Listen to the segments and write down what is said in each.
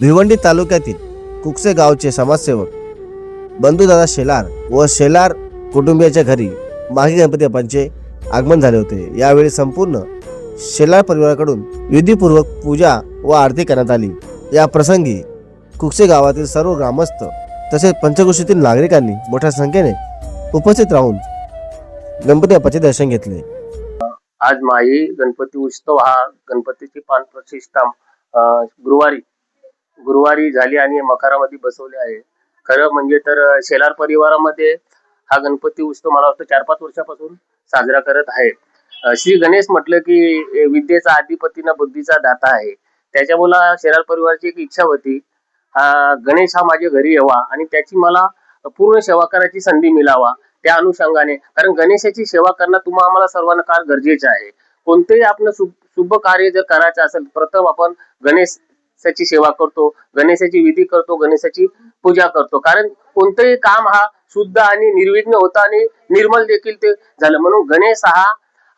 भिवंडी तालुक्यातील कुकसे गावचे समाजसेवक बंधूदादा शेलार व शेलार कुटुंबियाच्या घरी माघी गणपती बाप्पांचे आगमन झाले होते. यावेळी संपूर्ण शेलार परिवाराकडून विधीपूर्वक पूजा व आरती करण्यात आली. या प्रसंगी कुकसे गावातील सर्व ग्रामस्थ तसेच पंचकृषीतील नागरिकांनी मोठ्या संख्येने उपस्थित राहून गणपती बाप्पाचे दर्शन घेतले. आज माई गणपती उत्सव हा गणपतीची पान प्रतिष्ठा गुरुवारी गुरुवारी झाली आणि मकारामध्ये बसवले आहे. खरं म्हणजे तर शेलार परिवारामध्ये हा गणपती उत्सव मला वाटतं चार पाच वर्षापासून साजरा करत आहे. श्री गणेश म्हटलं की विद्येचा अधिपती बुद्धीचा दाता आहे. त्याच्यामुळे शेलार परिवाराची एक इच्छा होती. हा गणेश हा माझ्या घरी यावा आणि त्याची मला पूर्ण सेवा करायची संधी मिळावा त्या अनुषंगाने. कारण गणेशाची सेवा करणं तुम्हा आम्हाला सर्वांना फार गरजेचं आहे. कोणतेही आपण शुभ शुभ कार्य जर करायचं असेल प्रथम आपण गणेश गणेशाची सेवा करतो गणेशाची विधी करतो गणेशाची पूजा करतो. कारण कोणतंही काम हा शुद्ध आणि निर्विघ्न होता आणि निर्मल देखील ते झालं. म्हणून गणेश हा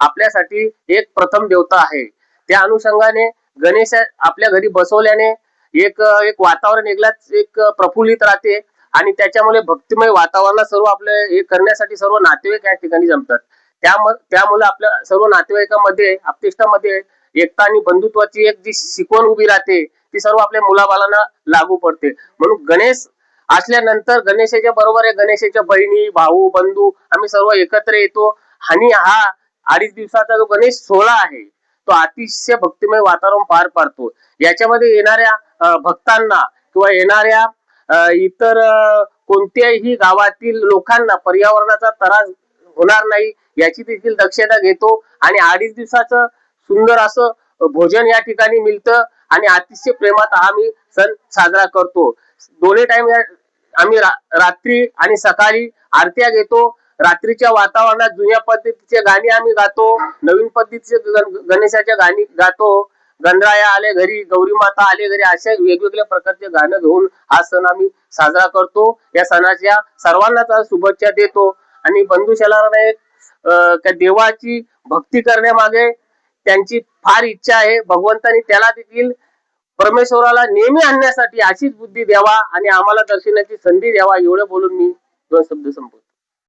आपल्यासाठी एक प्रथम देवता आहे. त्या अनुषंगाने गणेश आपल्या घरी बसवल्याने एक एक वातावरण एकलाच एक प्रफुल्लित राहते आणि त्याच्यामुळे भक्तिमय वातावरणात सर्व आपले हे करण्यासाठी सर्व नातेवाईक या ठिकाणी जमतात. त्यामुळे त्यामुळे आपल्या सर्व नातेवाईकामध्ये आपतिष्ठामध्ये एकता आणि बंधुत्वाची एक जी शिकवण उभी राहते ती सर्व आपल्या मुलाबालांना लागू पडते. म्हणून गणेश असल्यानंतर गणेशाच्या बरोबर आहे गणेशाच्या बहिणी भाऊ बंधू आम्ही सर्व एकत्र येतो. आणि हा अडीच दिवसाचा जो गणेश सोहळा आहे तो अतिशय भक्तिमय वातावरण पार पाडतो. याच्यामध्ये येणाऱ्या भक्तांना किंवा येणाऱ्या इतर कोणत्याही गावातील लोकांना पर्यावरणाचा त्रास होणार नाही याची देखील दक्षता घेतो. आणि अडीच दिवसाचं सुंदर असं भोजन या ठिकाणी मिळतं आणि अतिशय प्रेमात आम्ही सण साजरा करतो. दोन्ही टाइम आम्ही रा- रात्री आणि सकाळी आरत्या घेतो. रात्रीच्या वातावरणात जुन्या पद्धतीचे गाणी आम्ही गातो. नवीन पद्धतीचे गण- गणेशाच्या गाणी गातो. गणराया आले घरी गौरी माता आले घरी अशा वेगवेगळ्या प्रकारचे गाणं घेऊन हा सण आम्ही साजरा करतो. या सणाच्या सर्वांनाच शुभेच्छा देतो. आणि बंधू शेलाराने एक त्या देवाची भक्ती करण्यामागे त्यांची फार इच्छा आहे. भगवंतानी त्याला देखील परमेश्वराला नेहमी आणण्यासाठी अशीच बुद्धी द्यावा आणि आम्हाला दर्शनाची संधी द्यावा एवढं बोलून मी दोन शब्द संपवतो.